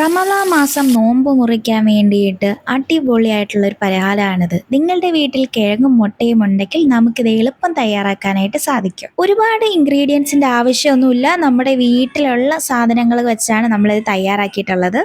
റമദാ മാസം നോമ്പ് മുറിക്കാൻ വേണ്ടിയിട്ട് അടിപൊളിയായിട്ടുള്ള ഒരു പലഹാരമാണിത് നിങ്ങളുടെ വീട്ടിൽ കിഴങ്ങും മുട്ടയും ഉണ്ടെങ്കിൽ നമുക്കിത് എളുപ്പം തയ്യാറാക്കാനായിട്ട് സാധിക്കും. ഒരുപാട് ഇൻഗ്രീഡിയൻസിന്റെ ആവശ്യമൊന്നുമില്ല. നമ്മുടെ വീട്ടിലുള്ള സാധനങ്ങൾ വെച്ചാണ് നമ്മളിത് തയ്യാറാക്കിയിട്ടുള്ളത്.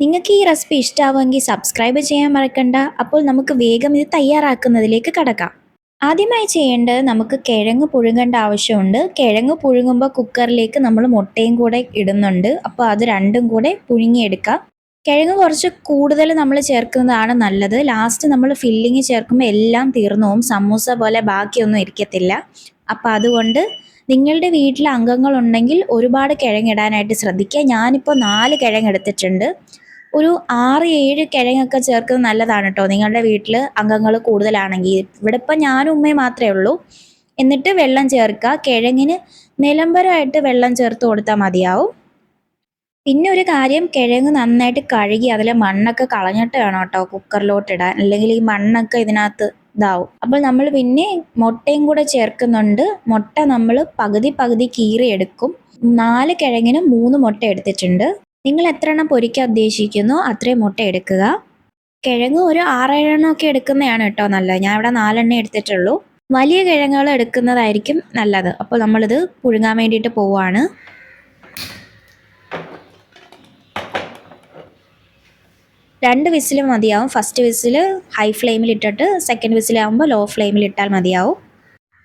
നിങ്ങൾക്ക് ഈ റെസിപ്പി ഇഷ്ടമാവുമെങ്കിൽ സബ്സ്ക്രൈബ് ചെയ്യാൻ മറക്കണ്ട. അപ്പോൾ നമുക്ക് വേഗം ഇത് തയ്യാറാക്കുന്നതിലേക്ക് കടക്കാം. ആദ്യമായി ചെയ്യേണ്ടത് നമുക്ക് കിഴങ്ങ് പുഴുങ്ങേണ്ട ആവശ്യമുണ്ട്. കിഴങ്ങ് പുഴുങ്ങുമ്പോൾ കുക്കറിലേക്ക് നമ്മൾ മുട്ടയും കൂടെ ഇടുന്നുണ്ട്. അപ്പോൾ അത് രണ്ടും കൂടെ പുഴുങ്ങിയെടുക്കാം. കിഴങ്ങ് കുറച്ച് കൂടുതൽ നമ്മൾ ചേർക്കുന്നതാണ് നല്ലത്. ലാസ്റ്റ് നമ്മൾ ഫില്ലിങ് ചേർക്കുമ്പോൾ എല്ലാം തീർന്നു പോകും. സമൂസ പോലെ ബാക്കിയൊന്നും ഇരിക്കത്തില്ല. അപ്പോൾ അതുകൊണ്ട് നിങ്ങളുടെ വീട്ടിൽ അംഗങ്ങളുണ്ടെങ്കിൽ ഒരുപാട് കിഴങ്ങിടാനായിട്ട് ശ്രദ്ധിക്കുക. ഞാനിപ്പോൾ നാല് കിഴങ്ങ് എടുത്തിട്ടുണ്ട്. ഒരു ആറ് ഏഴ് കിഴങ്ങൊക്കെ ചേർക്കുന്നത് നല്ലതാണ് കേട്ടോ നിങ്ങളുടെ വീട്ടിൽ അംഗങ്ങൾ കൂടുതലാണെങ്കിൽ. ഇവിടെ ഇപ്പം ഞാനും ഉമ്മയും മാത്രമേ ഉള്ളൂ. എന്നിട്ട് വെള്ളം ചേർക്കുക. കിഴങ്ങിന് നിലംബരമായിട്ട് വെള്ളം ചേർത്ത് കൊടുത്താൽ മതിയാവും. പിന്നെ ഒരു കാര്യം കിഴങ്ങ് നന്നായിട്ട് കഴുകി അതിലെ മണ്ണൊക്കെ കളഞ്ഞിട്ട് വേണം കേട്ടോ കുക്കറിലോട്ട് ഇടാൻ. അല്ലെങ്കിൽ ഈ മണ്ണൊക്കെ ഇതിനകത്ത് ഇതാവും. അപ്പോൾ നമ്മൾ പിന്നെ മുട്ടയും കൂടെ ചേർക്കുന്നുണ്ട്. മുട്ട നമ്മൾ പകുതി പകുതി കീറിയെടുക്കും നാല് കിഴങ്ങിന് മൂന്ന് മുട്ട എടുത്തിട്ടുണ്ട്. നിങ്ങൾ എത്ര എണ്ണം പൊരിക്കാൻ ഉദ്ദേശിക്കുന്നു? അത്രയും മുട്ട എടുക്കുക. കിഴങ്ങ് ഒരു ആറേഴെണ്ണം ഒക്കെ എടുക്കുന്നതാണ് കേട്ടോ നല്ലത്. ഞാൻ ഇവിടെ നാലെണ്ണം എടുത്തിട്ടുള്ളൂ. വലിയ കിഴങ്ങുകൾ എടുക്കുന്നതായിരിക്കും നല്ലത്. അപ്പോൾ നമ്മളിത് പുഴുങ്ങാൻ വേണ്ടിയിട്ട് പോവാണ്. രണ്ട് വിസിൽ മതിയാവും. ഫസ്റ്റ് വിസിൽ ഹൈ ഫ്ലെയിമിൽ ഇട്ടിട്ട് സെക്കൻഡ് വിസിലാവുമ്പോൾ ലോ ഫ്ലെയിമിൽ ഇട്ടാൽ മതിയാവും.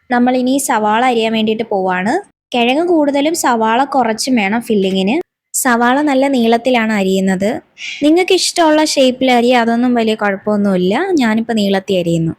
നമ്മളിനി സവാള അരിയാൻ വേണ്ടിയിട്ട് പോവാണ്. കിഴങ്ങ് കൂടുതലും സവാള കുറച്ചും വേണം ഫില്ലിങ്ങിന്. സവാള നല്ല നീളത്തിലാണ് അരിയുന്നത്. നിങ്ങൾക്ക് ഇഷ്ടമുള്ള ഷേപ്പിൽ അരിയ അതൊന്നും വലിയ കുഴപ്പമൊന്നുമില്ല. ഞാനിപ്പോൾ നീളത്തിൽ അരിയുന്നു.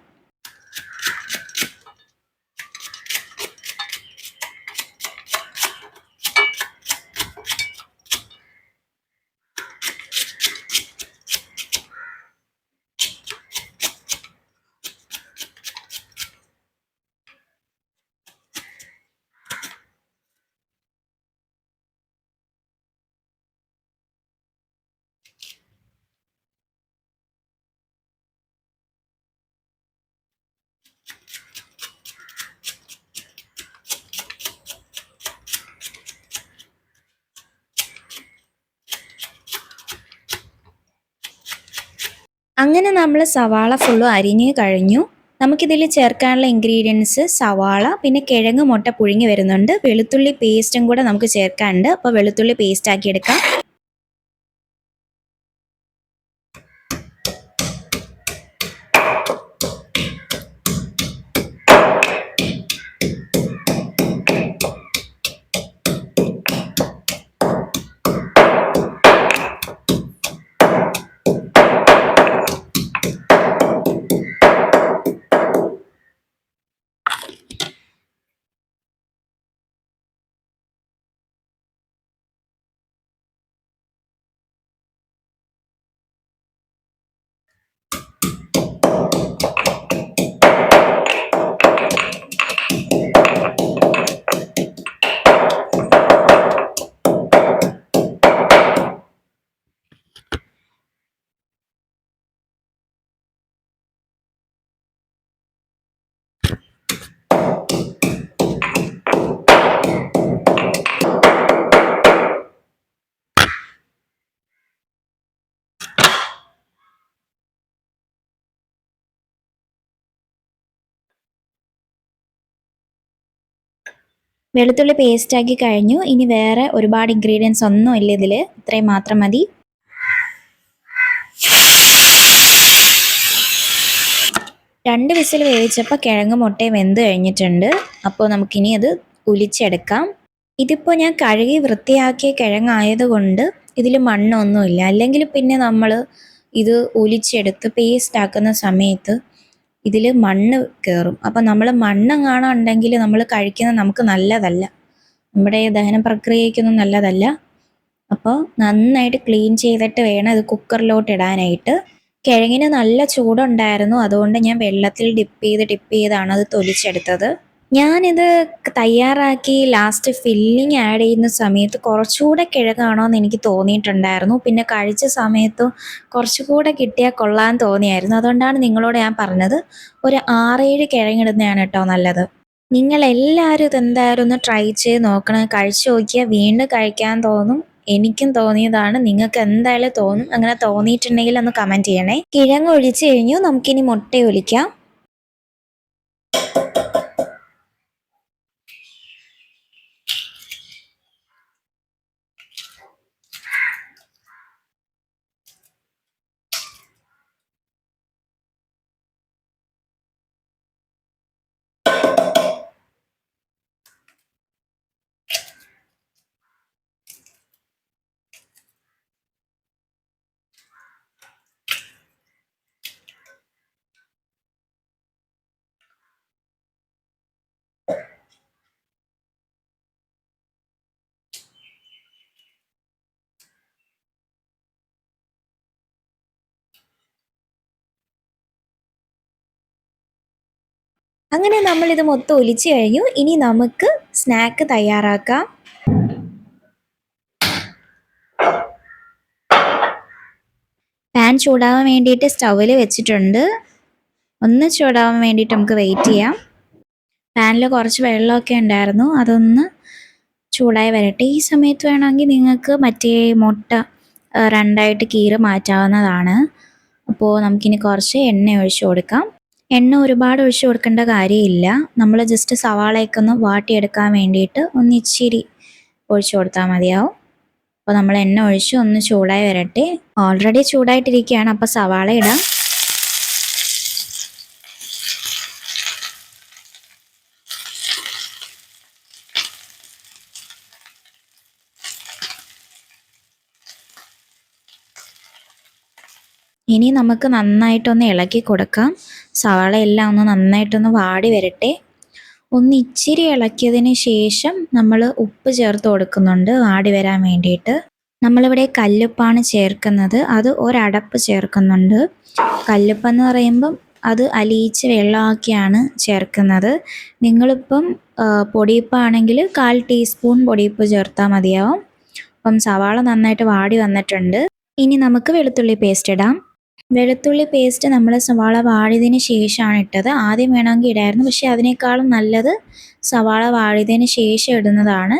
അങ്ങനെ നമ്മൾ സവാള ഫുള്ളും അരിഞ്ഞ് കഴിഞ്ഞു. നമുക്കിതിൽ ചേർക്കാനുള്ള ഇൻഗ്രീഡിയൻസ് സവാള പിന്നെ കിഴങ്ങ് മുട്ട പുഴുങ്ങി വരുന്നുണ്ട്. വെളുത്തുള്ളി പേസ്റ്റും കൂടെ നമുക്ക് ചേർക്കാനുണ്ട്. അപ്പോൾ വെളുത്തുള്ളി പേസ്റ്റ് ആക്കി എടുക്കാം. വെളുത്തുള്ളി പേസ്റ്റ് ആക്കി കഴിഞ്ഞു. ഇനി വേറെ ഒരുപാട് ഇൻഗ്രീഡിയൻസ് ഒന്നും ഇല്ല ഇതിൽ ഇത്രയും മാത്രം മതി. രണ്ട് വിസിൽ വേവിച്ചപ്പോൾ കിഴങ്ങ് മുട്ടയും വെന്ത് കഴിഞ്ഞിട്ടുണ്ട്. അപ്പോൾ നമുക്കിനി അത് ഉലിച്ചെടുക്കാം. ഇതിപ്പോൾ ഞാൻ കഴുകി വൃത്തിയാക്കിയ കിഴങ്ങായതുകൊണ്ട് ഇതിൽ മണ്ണൊന്നുമില്ല. അല്ലെങ്കിൽ പിന്നെ നമ്മൾ ഇത് ഒലിച്ചെടുത്ത് പേസ്റ്റ് ആക്കുന്ന സമയത്ത് ഇതിൽ മണ്ണ് കയറും അപ്പം നമ്മൾ മണ്ണെങ്ങാണം ഉണ്ടെങ്കിൽ നമ്മൾ കഴിക്കുന്നത് നമുക്ക് നല്ലതല്ല. നമ്മുടെ ദഹന പ്രക്രിയയ്ക്കൊന്നും നല്ലതല്ല. അപ്പോൾ നന്നായിട്ട് ക്ലീൻ ചെയ്തിട്ട് വേണം ഇത് കുക്കറിലോട്ട് ഇടാനായിട്ട്. കിഴങ്ങിന് നല്ല ചൂടുണ്ടായിരുന്നു. അതുകൊണ്ട് ഞാൻ വെള്ളത്തിൽ ഡിപ്പ് ചെയ്ത് ഡിപ്പ് ചെയ്താണ് അത് തൊലിച്ചെടുത്തത്. ഞാനിത് തയ്യാറാക്കി ലാസ്റ്റ് ഫില്ലിങ് ആഡ് ചെയ്യുന്ന സമയത്ത് കുറച്ചുകൂടെ കിഴങ്ങാണോ എന്ന് എനിക്ക് തോന്നിയിട്ടുണ്ടായിരുന്നു. പിന്നെ കഴിച്ച സമയത്തും കുറച്ചുകൂടെ കിട്ടിയാൽ കൊള്ളാൻ തോന്നിയായിരുന്നു. അതുകൊണ്ടാണ് നിങ്ങളോട് ഞാൻ പറഞ്ഞത്. ഒരു ആറേഴ് കിഴങ്ങിടുന്നതാണ് കേട്ടോ നല്ലത്. നിങ്ങൾ എല്ലാവരും ഇതെന്തായാലും ഒന്ന് ട്രൈ ചെയ്ത് നോക്കണം. കഴിച്ചു നോക്കിയാൽ വീണ്ടും കഴിക്കാൻ തോന്നും. എനിക്കും തോന്നിയതാണ്. നിങ്ങൾക്ക് എന്തായാലും തോന്നും. അങ്ങനെ തോന്നിയിട്ടുണ്ടെങ്കിൽ ഒന്ന് കമന്റ് ചെയ്യണേ. കിഴങ്ങ് ഒഴിച്ചു കഴിഞ്ഞു. നമുക്കിനി മുട്ട ഒലിക്കാം. അങ്ങനെ നമ്മൾ ഇത് മൊത്തം ഒലിച്ചു കഴിഞ്ഞു. ഇനി നമുക്ക് സ്നാക്ക് തയ്യാറാക്കാം. പാൻ ചൂടാവാൻ വേണ്ടിയിട്ട് സ്റ്റൗവിൽ വെച്ചിട്ടുണ്ട്. ഒന്ന് ചൂടാവാൻ വേണ്ടിയിട്ട് നമുക്ക് വെയിറ്റ് ചെയ്യാം. പാനിൽ കുറച്ച് വെള്ളമൊക്കെ ഉണ്ടായിരുന്നു. അതൊന്ന് ചൂടായി വരട്ടെ. ഈ സമയത്ത് വേണമെങ്കിൽ നിങ്ങൾക്ക് മറ്റേ മുട്ട രണ്ടായിട്ട് കീറി മാറ്റാവുന്നതാണ്. അപ്പോൾ നമുക്കിനി കുറച്ച് എണ്ണ ഒഴിച്ചു കൊടുക്കാം. എണ്ണ ഒരുപാട് ഒഴിച്ചു കൊടുക്കേണ്ട കാര്യമില്ല. നമ്മൾ ജസ്റ്റ് സവാളയൊക്കെ ഒന്ന് വാട്ടിയെടുക്കാൻ വേണ്ടിയിട്ട് ഒന്ന് ഇച്ചിരി ഒഴിച്ചു കൊടുത്താൽ മതിയാവും. അപ്പോൾ നമ്മൾ എണ്ണ ഒഴിച്ച് ഒന്ന് ചൂടായി വരട്ടെ. ഓൾറെഡി ചൂടായിട്ടിരിക്കുകയാണ്. അപ്പോൾ സവാള ഇടാം. ഇനി നമുക്ക് നന്നായിട്ടൊന്ന് ഇളക്കി കൊടുക്കാം. സവാള എല്ലാം ഒന്ന് നന്നായിട്ടൊന്ന് വാടി വരട്ടെ. ഒന്ന് ഇച്ചിരി ഇളക്കിയതിന് ശേഷം നമ്മൾ ഉപ്പ് ചേർത്ത് കൊടുക്കുന്നുണ്ട് വാടി വരാൻ വേണ്ടിയിട്ട്. നമ്മളിവിടെ കല്ലുപ്പാണ് ചേർക്കുന്നത്. അത് ഒരടപ്പ് ചേർക്കുന്നുണ്ട്. കല്ലുപ്പെന്ന് പറയുമ്പം അത് അലിയിച്ച് വെള്ളമാക്കിയാണ് ചേർക്കുന്നത്. നിങ്ങളിപ്പം പൊടിയപ്പാണെങ്കിൽ കാൽ ടീസ്പൂൺ പൊടിയപ്പ് ചേർത്താൽ മതിയാവും. അപ്പം സവാള നന്നായിട്ട് വാടി വന്നിട്ടുണ്ട്. ഇനി നമുക്ക് വെളുത്തുള്ളി പേസ്റ്റ് ഇടാം. വെളുത്തുള്ളി പേസ്റ്റ് നമ്മൾ സവാള വാടിയതിന് ശേഷമാണ് ഇട്ടത്. ആദ്യം വേണമെങ്കിൽ ഇടായിരുന്നു. പക്ഷേ അതിനേക്കാളും നല്ലത് സവാള വാടിയതിന് ശേഷം ഇടുന്നതാണ്.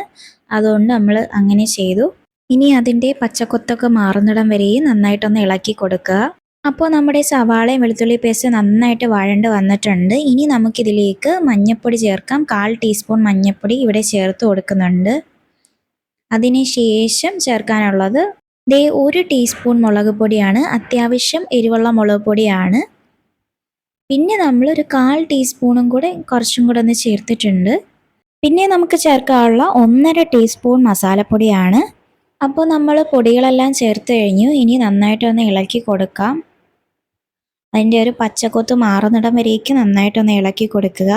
അതുകൊണ്ട് നമ്മൾ അങ്ങനെ ചെയ്തു. ഇനി അതിന്റെ പച്ചക്കൊത്തൊക്കെ മാറുന്നിടം വരെയും നന്നായിട്ടൊന്ന് ഇളക്കി കൊടുക്കുക. അപ്പോൾ നമ്മുടെ സവാളയും വെളുത്തുള്ളി പേസ്റ്റ് നന്നായിട്ട് വഴണ്ട് വന്നിട്ടുണ്ട്. ഇനി നമുക്കിതിലേക്ക് മഞ്ഞൾപ്പൊടി ചേർക്കാം. കാൽ ടീസ്പൂൺ മഞ്ഞൾപ്പൊടി ഇവിടെ ചേർത്ത് കൊടുക്കുന്നുണ്ട്. അതിന് ശേഷം ചേർക്കാനുള്ളത് ദേ ഒരു ടീസ്പൂൺ മുളക് പൊടിയാണ്. അത്യാവശ്യം എരിവുള്ള മുളക് പൊടിയാണ്. പിന്നെ നമ്മൾ ഒരു കാൽ ടീസ്പൂണും കൂടെ കുറച്ചും കൂടെ ഒന്ന് ചേർത്തിട്ടുണ്ട്. പിന്നെ നമുക്ക് ചേർക്കാനുള്ള ഒന്നര ടീസ്പൂൺ മസാലപ്പൊടിയാണ്. അപ്പോൾ നമ്മൾ പൊടികളെല്ലാം ചേർത്ത് കഴിഞ്ഞു. ഇനി നന്നായിട്ടൊന്ന് ഇളക്കി കൊടുക്കാം. അതിന്റെ ഒരു പച്ചക്കൊത്ത് മാറുന്നിടം വരേക്ക് നന്നായിട്ടൊന്ന് ഇളക്കി കൊടുക്കുക.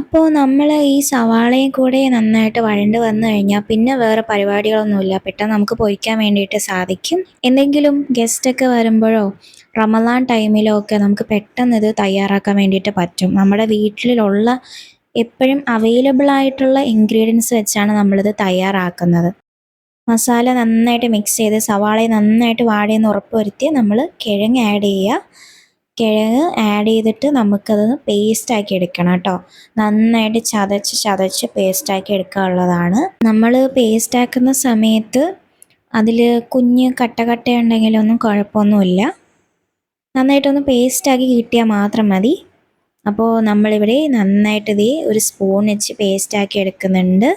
അപ്പോൾ നമ്മൾ ഈ സവാളയും കൂടെ നന്നായിട്ട് വഴണ്ട് വന്നു കഴിഞ്ഞാൽ പിന്നെ വേറെ പരിപാടികളൊന്നുമില്ല. പെട്ടെന്ന് നമുക്ക് പൊരിക്കാൻ വേണ്ടിയിട്ട് സാധിക്കും. എന്തെങ്കിലും ഗസ്റ്റൊക്കെ വരുമ്പോഴോ റമലാൻ ടൈമിലോ ഒക്കെ നമുക്ക് പെട്ടെന്ന് ഇത് തയ്യാറാക്കാൻ വേണ്ടിയിട്ട് പറ്റും. നമ്മുടെ വീട്ടിലുള്ള എപ്പോഴും അവൈലബിൾ ആയിട്ടുള്ള ഇൻഗ്രീഡിയൻസ് വെച്ചാണ് നമ്മളിത് തയ്യാറാക്കുന്നത്. മസാല നന്നായിട്ട് മിക്സ് ചെയ്ത് സവാളയെ നന്നായിട്ട് വാടിയെന്ന് ഉറപ്പ് വരുത്തി നമ്മൾ കിഴങ്ങ് ആഡ് ചെയ്യുക. കിഴങ്ങ് ആഡ് ചെയ്തിട്ട് നമുക്കത് പേസ്റ്റാക്കി എടുക്കണം കേട്ടോ. നന്നായിട്ട് ചതച്ച് ചതച്ച് പേസ്റ്റാക്കി എടുക്കാനുള്ളതാണ്. നമ്മൾ പേസ്റ്റാക്കുന്ന സമയത്ത് അതിൽ കുഞ്ഞ് കട്ട കട്ട ഉണ്ടെങ്കിലൊന്നും കുഴപ്പമൊന്നുമില്ല. നന്നായിട്ടൊന്ന് പേസ്റ്റാക്കി കിട്ടിയാൽ മാത്രം മതി. അപ്പോൾ നമ്മളിവിടെ നന്നായിട്ട് ഇതേ ഒരു സ്പൂൺ വെച്ച് പേസ്റ്റാക്കി എടുക്കുന്നുണ്ട്.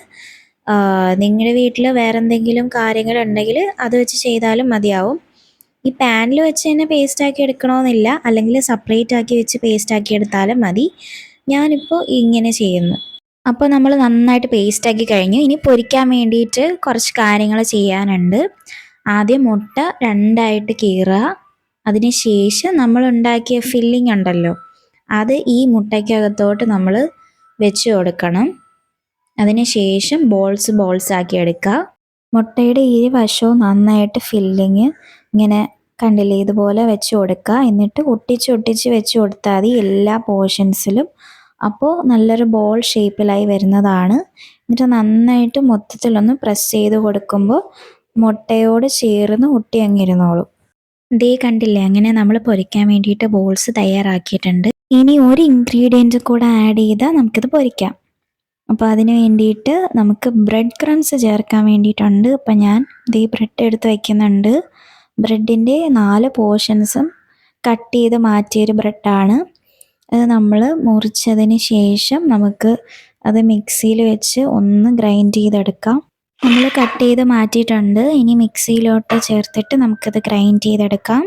നിങ്ങളുടെ വീട്ടിൽ വേറെ എന്തെങ്കിലും കാര്യങ്ങളുണ്ടെങ്കിൽ അത് വെച്ച് ചെയ്താലും മതിയാവും. ഈ പാനിൽ വെച്ച് തന്നെ പേസ്റ്റ് ആക്കി എടുക്കണമെന്നില്ല അല്ലെങ്കിൽ സെപ്പറേറ്റ് ആക്കി വെച്ച് പേസ്റ്റ് ആക്കി എടുത്താലും മതി. ഞാനിപ്പോൾ ഇങ്ങനെ ചെയ്യുന്നു. അപ്പോൾ നമ്മൾ നന്നായിട്ട് പേസ്റ്റ് ആക്കി കഴിഞ്ഞു. ഇനി പൊരിക്കാൻ വേണ്ടിയിട്ട് കുറച്ച് കാര്യങ്ങൾ ചെയ്യാനുണ്ട്. ആദ്യം മുട്ട രണ്ടായിട്ട് കീറുക. അതിന് ശേഷം നമ്മൾ ഉണ്ടാക്കിയ ഫില്ലിംഗ് ഉണ്ടല്ലോ. അത് ഈ മുട്ടയ്ക്കകത്തോട്ട് നമ്മൾ വെച്ച് കൊടുക്കണം. അതിന് ശേഷം ബോൾസ് ബോൾസ് ആക്കി എടുക്കുക. മുട്ടയുടെ ഇരുവശവും നന്നായിട്ട് ഫില്ലിങ് ഇങ്ങനെ കണ്ടില്ലേ? ഇതുപോലെ വെച്ച് കൊടുക്കുക എന്നിട്ട് ഒട്ടിച്ച് ഒട്ടിച്ച് വെച്ച് കൊടുത്താൽ മതി എല്ലാ പോർഷൻസിലും അപ്പോൾ നല്ലൊരു ബോൾ ഷേപ്പിലായി വരുന്നതാണ്. എന്നിട്ട് നന്നായിട്ട് മൊത്തത്തിലൊന്ന് പ്രസ് ചെയ്ത് കൊടുക്കുമ്പോൾ മുട്ടയോട് ചേർന്ന് ഒട്ടി അങ്ങിരുന്നോളും. ദേ കണ്ടില്ലേ? അങ്ങനെ നമ്മൾ പൊരിക്കാൻ വേണ്ടിയിട്ട് ബോൾസ് തയ്യാറാക്കിയിട്ടുണ്ട്. ഇനി ഒരു ഇൻഗ്രീഡിയന്റ് കൂടെ ആഡ് ചെയ്താൽ നമുക്കിത് പൊരിക്കാം. അപ്പോൾ അതിന് വേണ്ടിയിട്ട് നമുക്ക് ബ്രെഡ് ക്രംസ് ചേർക്കാൻ വേണ്ടിയിട്ടുണ്ട്. അപ്പം ഞാൻ ഇതേ ബ്രെഡ് എടുത്ത് വയ്ക്കുന്നുണ്ട് ബ്രെഡിന്റെ നാല് പോർഷൻസും കട്ട് ചെയ്ത് മാറ്റിയൊരു ബ്രെഡാണ് അത് നമ്മൾ മുറിച്ചതിന് ശേഷം നമുക്ക് അത് മിക്സിയിൽ വെച്ച് ഒന്ന് ഗ്രൈൻഡ് ചെയ്തെടുക്കാം. നമ്മൾ കട്ട് ചെയ്ത് മാറ്റിയിട്ടുണ്ട്. ഇനി മിക്സിയിലോട്ട് ചേർത്തിട്ട് നമുക്കത് ഗ്രൈൻഡ് ചെയ്തെടുക്കാം.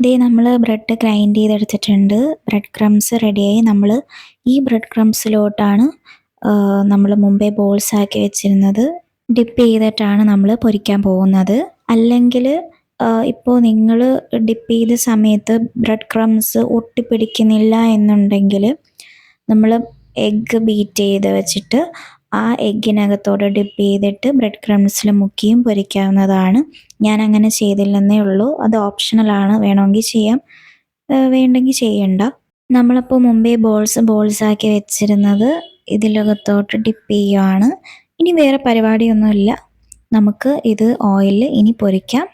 ഇതേ നമ്മൾ ബ്രെഡ് ഗ്രൈൻഡ് ചെയ്തെടുത്തിട്ടുണ്ട്. ബ്രെഡ് ക്രംസ് റെഡിയായി നമ്മൾ ഈ ബ്രെഡ് ക്രംസിലോട്ടാണ് നമ്മൾ മുമ്പേ ബോൾസ് ആക്കി വെച്ചിരുന്നത്. ഡിപ്പ് ചെയ്തിട്ടാണ് നമ്മൾ പൊരിക്കാൻ പോകുന്നത്. അല്ലെങ്കിൽ ഇപ്പോൾ നിങ്ങൾ ഡിപ്പ് ചെയ്ത സമയത്ത് ബ്രെഡ് ക്രംസ് ഒട്ടിപ്പിടിക്കുന്നില്ല എന്നുണ്ടെങ്കിൽ നമ്മൾ എഗ്ഗ് ബീറ്റ് ചെയ്ത് വെച്ചിട്ട് ആ എഗ്ഗിനകത്തോടെ ഡിപ്പ് ചെയ്തിട്ട് ബ്രെഡ് ക്രംസിൽ മുക്കിയും പൊരിക്കാവുന്നതാണ്. ഞാൻ അങ്ങനെ ചെയ്തില്ലെന്നേ ഉള്ളൂ. അത് ഓപ്ഷണലാണ്. വേണമെങ്കിൽ ചെയ്യാം. വേണ്ടെങ്കിൽ ചെയ്യണ്ട. നമ്മളിപ്പോൾ മുമ്പേ ബോൾസ് ബോൾസ് ആക്കി വെച്ചിരുന്നത് ഇതിലകത്തോട്ട് ഡിപ്പ് ചെയ്യുവാണ്. ഇനി വേറെ പരിപാടിയൊന്നുമില്ല. നമുക്ക് ഇത് ഓയിലിൽ ഇനി പൊരിക്കാം.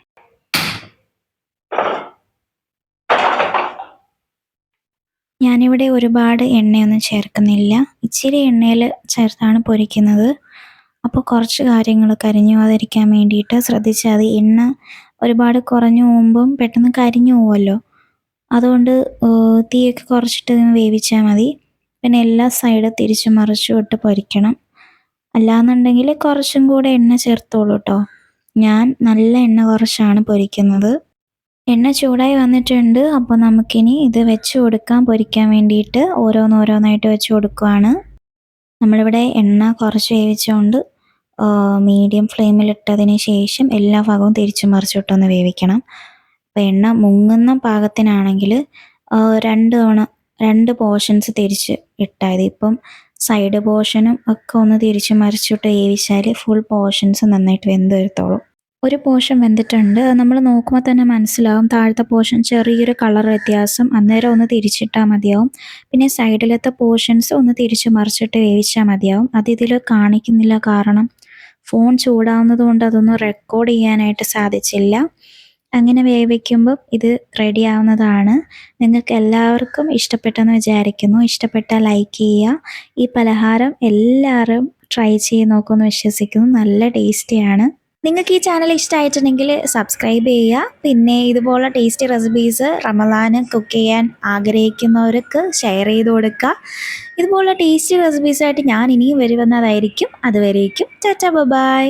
ഞാനിവിടെ ഒരുപാട് എണ്ണയൊന്നും ചേർക്കുന്നില്ല. ഇച്ചിരി എണ്ണയിൽ ചേർത്താണ് പൊരിക്കുന്നത്. അപ്പോൾ കുറച്ച് കാര്യങ്ങൾ കരിഞ്ഞു പോകാതിരിക്കാൻ വേണ്ടിയിട്ട് ശ്രദ്ധിച്ചാൽ മതി. എണ്ണ ഒരുപാട് കുറഞ്ഞു പോകുമ്പം പെട്ടെന്ന് കരിഞ്ഞു പോകുമല്ലോ അതുകൊണ്ട് തീയൊക്കെ കുറച്ചിട്ട് വേവിച്ചാൽ മതി. പിന്നെ എല്ലാ സൈഡും തിരിച്ചു മറിച്ചു ഇട്ട് പൊരിക്കണം. അല്ലാന്നുണ്ടെങ്കിൽ കുറച്ചും കൂടെ എണ്ണ ചേർത്തോളൂ കേട്ടോ ഞാൻ നല്ല എണ്ണ കുറച്ചാണ് പൊരിക്കുന്നത്. എണ്ണ ചൂടായി വന്നിട്ടുണ്ട്. അപ്പോൾ നമുക്കിനി ഇത് വെച്ച് കൊടുക്കാൻ പൊരിക്കാൻ വേണ്ടിയിട്ട് ഓരോന്നോരോന്നായിട്ട് വെച്ച് കൊടുക്കുവാണ്. നമ്മളിവിടെ എണ്ണ കുറച്ച് വേവിച്ചുകൊണ്ട് മീഡിയം ഫ്ലെയിമിലിട്ടതിന് ശേഷം എല്ലാ ഭാഗവും തിരിച്ചു മറിച്ചിട്ടൊന്ന് വേവിക്കണം. അപ്പോൾ എണ്ണ മുങ്ങുന്ന പാകത്തിനാണെങ്കിൽ രണ്ട് തവണ രണ്ട് പോർഷൻസ് തിരിച്ച് ഇട്ടാൽ ഇപ്പം സൈഡ് പോർഷനും ഒക്കെ ഒന്ന് തിരിച്ച് മറിച്ചിട്ട് വേവിച്ചാൽ ഫുൾ പോർഷൻസ് നന്നായിട്ട് വെന്ത് വരുത്തോളും. ഒരു പോർഷൻ വെന്തിട്ടുണ്ട്. നമ്മൾ നോക്കുമ്പോൾ തന്നെ മനസ്സിലാവും. താഴത്തെ പോർഷൻ ചെറിയൊരു കളർ വ്യത്യാസം. അന്നേരം ഒന്ന് തിരിച്ചിട്ടാൽ മതിയാവും. പിന്നെ സൈഡിലത്തെ പോർഷൻസ് ഒന്ന് തിരിച്ച് മറിച്ചിട്ട് വേവിച്ചാൽ മതിയാവും. അത് ഇതിൽ കാണിക്കുന്നില്ല കാരണം ഫോൺ ചൂടാവുന്നത് കൊണ്ട് അതൊന്നും റെക്കോർഡ് ചെയ്യാനായിട്ട് സാധിച്ചില്ല. അങ്ങനെ വേവിക്കുമ്പോൾ ഇത് റെഡി ആവുന്നതാണ്. നിങ്ങൾക്ക് എല്ലാവർക്കും ഇഷ്ടപ്പെട്ടെന്ന് വിചാരിക്കുന്നു. ഇഷ്ടപ്പെട്ടാൽ ലൈക്ക് ചെയ്യുക. ഈ പലഹാരം എല്ലാവരും ട്രൈ ചെയ്ത് നോക്കുമെന്ന് വിശ്വസിക്കുന്നു. നല്ല ടേസ്റ്റിയാണ് നിങ്ങൾക്ക് ഈ ചാനൽ ഇഷ്ടമായിട്ടുണ്ടെങ്കിൽ സബ്സ്ക്രൈബ് ചെയ്യുക. പിന്നെ ഇതുപോലെ ടേസ്റ്റി റെസിപ്പീസ് റമദാന് കുക്ക് ചെയ്യാൻ ആഗ്രഹിക്കുന്നവർക്ക് ഷെയർ ചെയ്ത് കൊടുക്കുക. ഇതുപോലുള്ള ടേസ്റ്റി റെസിപ്പീസായിട്ട് ഞാൻ ഇനിയും വരുമെന്നതായിരിക്കും. അതുവരേക്കും. ചാച്ച ബൈ